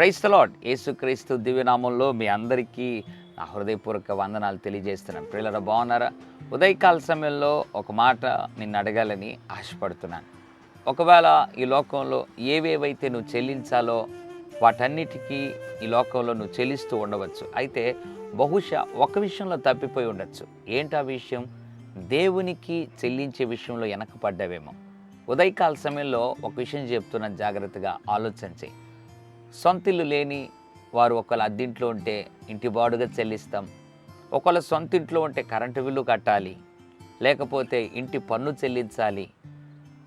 Price lord యేసుక్రీస్తు దివ్యనామంలో మీ అందరికీ నా హృదయపూర్వక వందనాలు తెలియజేస్తున్నాను. పిల్లల బాగున్నారా? ఉదయకాల సమయంలో ఒక మాట నిన్ను అడగాలని ఆశపడుతున్నాను. ఒకవేళ ఈ లోకంలో ఏవేవైతే నువ్వు చెల్లించాలో వాటన్నిటికీ ఈ లోకంలో నువ్వు చెల్లిస్తూ ఉండవచ్చు. అయితే బహుశా ఒక విషయంలో తప్పిపోయి ఉండొచ్చు. ఏంటి ఆ విషయం? దేవునికి చెల్లించే విషయంలో వెనకపడ్డావేమో ఉదయకాల సమయంలో ఒక విషయం చెప్తున్న జాగ్రత్తగా ఆలోచన చేయి. సొంతిల్లు లేని వారు ఒకవేళ అద్దెంట్లో ఉంటే ఇంటి బాడుగా చెల్లిస్తాం. ఒకళ్ళ సొంత ఇంట్లో ఉంటే కరెంటు బిల్లు కట్టాలి. లేకపోతే ఇంటి పన్ను చెల్లించాలి.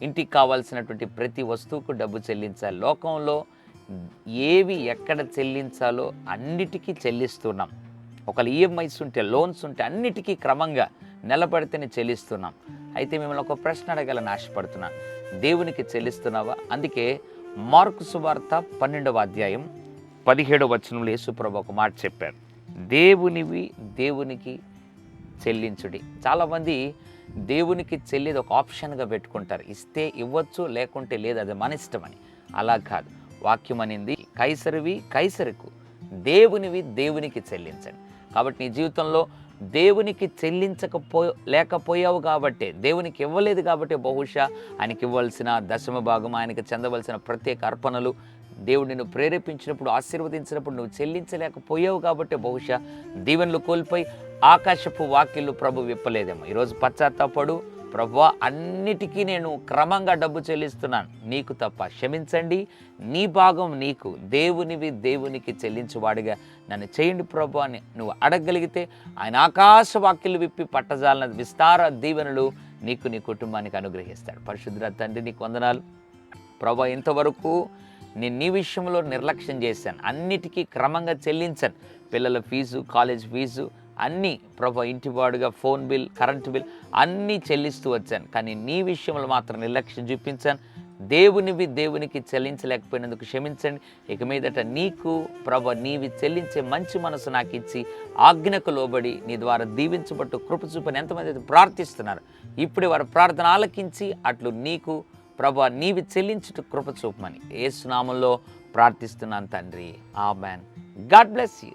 ఇంటికి కావాల్సినటువంటి ప్రతి వస్తువుకు డబ్బు చెల్లించాలి. లోకంలో ఏవి ఎక్కడ చెల్లించాలో అన్నిటికీ చెల్లిస్తున్నాం. ఒకళ్ళు ఈఎంఐస్ ఉంటే లోన్స్ ఉంటే అన్నిటికీ క్రమంగా నిలబడితేనే చెల్లిస్తున్నాం. అయితే మిమ్మల్ని ఒక ప్రశ్న అడగాలని ఆశపడుతున్నాను దేవునికి చెల్లిస్తున్నావా? అందుకే మార్కు సువార్త పన్నెండవ అధ్యాయం పదిహేడవ వచనంలో యేసుప్రభు ఒక మాట చెప్పారు దేవునివి దేవునికి చెల్లించుడి. చాలామంది దేవునికి చెల్లేది ఒక ఆప్షన్గా పెట్టుకుంటారు. ఇస్తే ఇవ్వచ్చు లేకుంటే లేదు అది మన ఇష్టమని. అలా కాదు. వాక్యం అనింది కైసరివి కైసరుకు దేవునివి దేవునికి చెల్లించండి. కాబట్టి నీ జీవితంలో దేవునికి చెల్లించకపో లేకపోయావు కాబట్టే దేవునికి ఇవ్వలేదు కాబట్టి బహుశా ఆయనకి ఇవ్వాల్సిన దశమ భాగం ఆయనకి చెందవలసిన ప్రత్యేక అర్పణలు దేవుడు నిన్ను ప్రేరేపించినప్పుడు ఆశీర్వదించినప్పుడు నువ్వు చెల్లించలేకపోయావు కాబట్టి బహుశా దీవెనలు కోల్పోయి ఆకాశపు వాక్యలు ప్రభు విప్పలేదేమో. ఈరోజు పశ్చాత్తాపడు ప్రభా అన్నిటికీ నేను క్రమంగా డబ్బు చెల్లిస్తున్నాను. నీకు తప్ప క్షమించండి. నీ భాగం నీకు. దేవునివి దేవునికి చెల్లించువాడిగా నన్ను చేయండి ప్రభు అని నువ్వు అడగగలిగితే ఆయన ఆకాశ వాక్యలు విప్పి పట్టజాలన విస్తార దీవెనలు నీకు నీ కుటుంబానికి అనుగ్రహిస్తాడు. పరిశుద్ధ తండ్రి నీకు వందనాలు. ప్రభా ఇంతవరకు నేను నీ విషయంలో నిర్లక్ష్యం చేశాను. అన్నిటికీ క్రమంగా చెల్లించాను. పిల్లల ఫీజు కాలేజ్ ఫీజు అన్నీ ప్రభు ఇంటివాడుగా ఫోన్ బిల్ కరెంటు బిల్ అన్నీ చెల్లిస్తూ వచ్చాను. కానీ నీ విషయంలో మాత్రం నిర్లక్ష్యం చూపించాను. దేవునివి దేవునికి చెల్లించలేకపోయినందుకు క్షమించండి. ఇక మీదట నీకు ప్రభ నీవి చెల్లించే మంచి మనసు నాకు ఇచ్చి ఆజ్ఞకు లోబడి నీ ద్వారా దీవించబట్టు కృప చూపని ఎంతమంది అయితే ప్రార్థిస్తున్నారు. ఇప్పుడు వారి ప్రార్థన ఆలకించి అట్లు నీకు ప్రభ నీవి చెల్లించుట కృప చూపమని ఏసునామంలో ప్రార్థిస్తున్నాను తండ్రి. ఆ మ్యాన్ గాడ్ బ్లెస్ యూ.